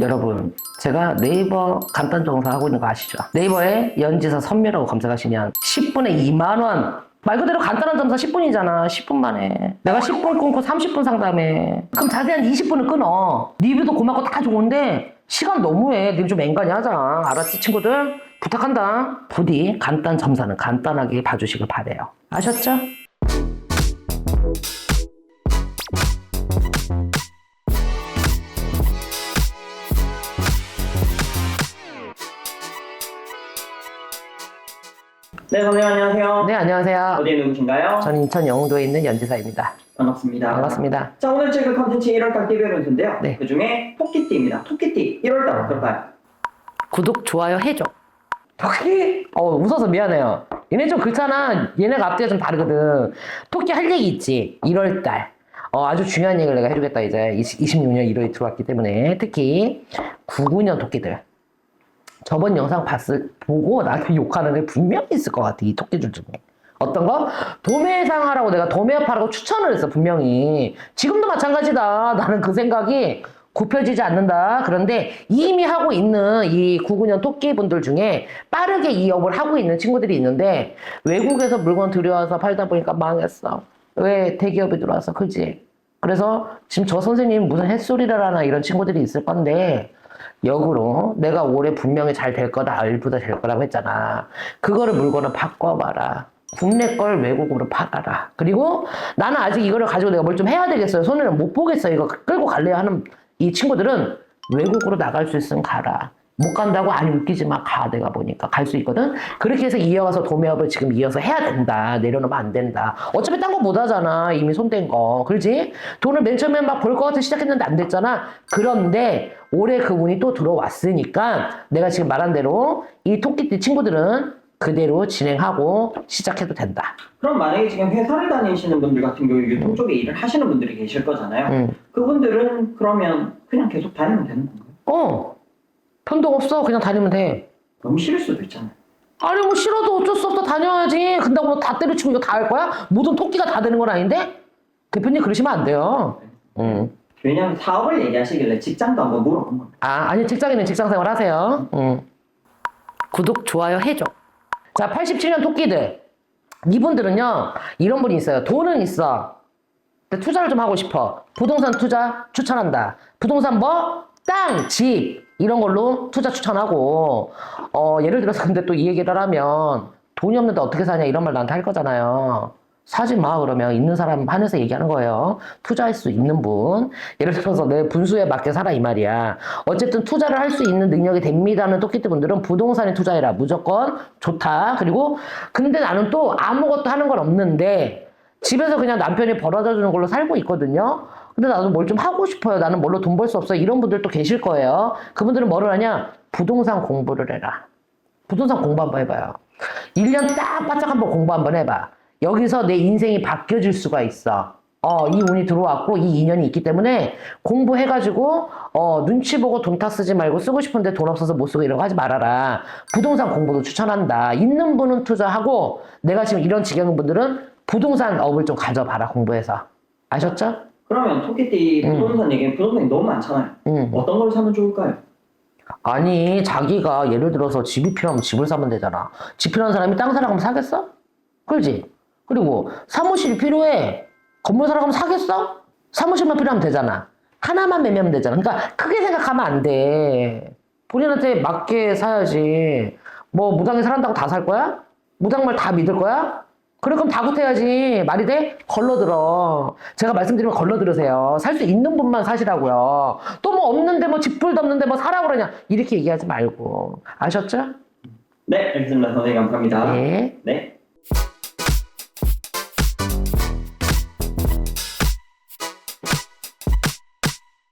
여러분, 제가 네이버 간단 정사 하고 있는 거 아시죠? 네이버에 연지사 선미라고 검색하시면 10분에 2만원. 말 그대로 간단한 점사 10분이잖아. 10분 만에. 내가 10분 끊고 30분 상담해. 그럼 자세한 20분을 끊어. 리뷰도 고맙고 다 좋은데 시간 너무해. 님좀 앵간히 하자. 알았지, 친구들? 부탁한다. 부디 간단 점사는 간단하게 봐주시길 바래요. 아셨죠? 네, 선생님 안녕하세요. 네, 안녕하세요. 어디에 누구신가요? 저는 인천 영도에 있는 연지사입니다. 반갑습니다. 반갑습니다. 자, 오늘 찍을 컨텐츠 1월달 띠별 운수인데요. 네. 그 중에 토끼띠입니다. 토끼띠 1월 달 어떨까요? 구독, 좋아요 해줘. 토끼? 어, 웃어서 미안해요. 얘네 좀 그렇잖아. 얘네가 앞뒤가 좀 다르거든. 토끼 할 얘기 있지. 1월 달. 어, 아주 중요한 얘기를 내가 해주겠다, 이제. 26년 1월에 들어왔기 때문에. 특히, 99년 토끼들. 저번 영상 봤을, 보고 나한테 욕하는 애 분명히 있을 것 같아, 이 토끼들 중에. 어떤 거? 도매상 하라고 내가 도매업하라고 추천을 했어, 분명히. 지금도 마찬가지다. 나는 그 생각이 굽혀지지 않는다. 그런데 이미 하고 있는 이 99년 토끼분들 중에 빠르게 이 업을 하고 있는 친구들이 있는데 외국에서 물건 들여와서 팔다 보니까 망했어. 왜 대기업이 들어와서, 그지? 그래서 지금 저 선생님 무슨 햇소리를 하나 이런 친구들이 있을 건데 역으로 내가 올해 분명히 잘 될 거다 알부다 될 거라고 했잖아. 그거를 물건을 바꿔봐라. 국내 걸 외국으로 팔아라. 그리고 나는 아직 이거를 가지고 내가 뭘 좀 해야 되겠어요. 손을 못 보겠어. 이거 끌고 갈래야 하는 이 친구들은 외국으로 나갈 수 있으면 가라. 못 간다고 아니 웃기지 마. 가 내가 보니까 갈 수 있거든. 그렇게 해서 이어가서 도매업을 지금 이어서 해야 된다. 내려놓으면 안 된다. 어차피 딴 거 못 하잖아. 이미 손댄 거. 그렇지? 돈을 맨 처음에 막 벌 것 같아 시작했는데 안 됐잖아. 그런데 올해 그 운이 또 들어왔으니까 내가 지금 말한 대로 이 토끼띠 친구들은 그대로 진행하고 시작해도 된다. 그럼 만약에 지금 회사를 다니시는 분들 같은 경우 유통 쪽에 일을 하시는 분들이 계실 거잖아요. 응. 그분들은 그러면 그냥 계속 다니면 되는 건가요? 어. 편도 없어. 그냥 다니면 돼. 너무 싫을 수도 있잖아요. 아니 뭐 싫어도 어쩔 수 없어 다녀야지. 근데 뭐다 때려치고 이거 다 할 거야? 모든 토끼가 다 되는 건 아닌데? 대표님 그러시면 안 돼요. 응. 왜냐면 사업을 얘기하시길래 직장도 한번 물어본 겁니다. 아, 아니 직장인은 직장 생활 하세요. 응. 구독, 좋아요 해줘. 자, 87년 토끼들. 이분들은요, 이런 분이 있어요. 돈은 있어. 근데 투자를 좀 하고 싶어. 부동산 투자 추천한다. 부동산 뭐? 땅, 집. 이런 걸로 투자 추천하고, 어, 예를 들어서 근데 또 이 얘기를 하면, 돈이 없는데 어떻게 사냐 이런 말 나한테 할 거잖아요. 사지 마 그러면 있는 사람 한해서 얘기하는 거예요. 투자할 수 있는 분. 예를 들어서 내 분수에 맞게 살아 이 말이야. 어쨌든 투자를 할 수 있는 능력이 됩니다는 토끼띠 분들은 부동산에 투자해라. 무조건 좋다. 그리고 근데 나는 또 아무것도 하는 건 없는데 집에서 그냥 남편이 벌어다 주는 걸로 살고 있거든요. 근데 나도 뭘 좀 하고 싶어요. 나는 뭘로 돈 벌 수 없어. 이런 분들도 계실 거예요. 그분들은 뭐를 하냐? 부동산 공부를 해라. 부동산 공부 한번 해봐요. 1년 딱 바짝 한번 공부 한번 해봐. 여기서 내 인생이 바뀌어질 수가 있어. 어, 이 운이 들어왔고, 이 인연이 있기 때문에 공부해가지고, 어, 눈치 보고 돈 타 쓰지 말고 쓰고 싶은데 돈 없어서 못 쓰고 이런 거 하지 말아라. 부동산 공부도 추천한다. 있는 분은 투자하고, 내가 지금 이런 지경인 분들은 부동산 업을 좀 가져봐라, 공부해서. 아셨죠? 그러면 토끼띠 음. 부동산 얘기는 부동산이 너무 많잖아요. 응. 어떤 걸 사면 좋을까요? 아니, 자기가 예를 들어서 집이 필요하면 집을 사면 되잖아. 집 필요한 사람이 땅 사라고 하면 사겠어? 그렇지? 그리고 사무실이 필요해. 건물 사라고 하면 사겠어? 사무실만 필요하면 되잖아. 하나만 매매하면 되잖아. 그러니까 크게 생각하면 안 돼. 본인한테 맞게 사야지. 뭐 무당이 사란다고 다 살 거야? 무당말 다 믿을 거야? 그래 그럼 다 구태야지. 말이 돼? 걸러들어. 제가 말씀드리면 걸러들으세요. 살 수 있는 분만 사시라고요. 또 뭐 없는데 뭐 집불도 없는데 뭐 사라고 그러냐. 이렇게 얘기하지 말고. 아셨죠? 네, 알겠습니다. 선생님 감사합니다. 네. 네.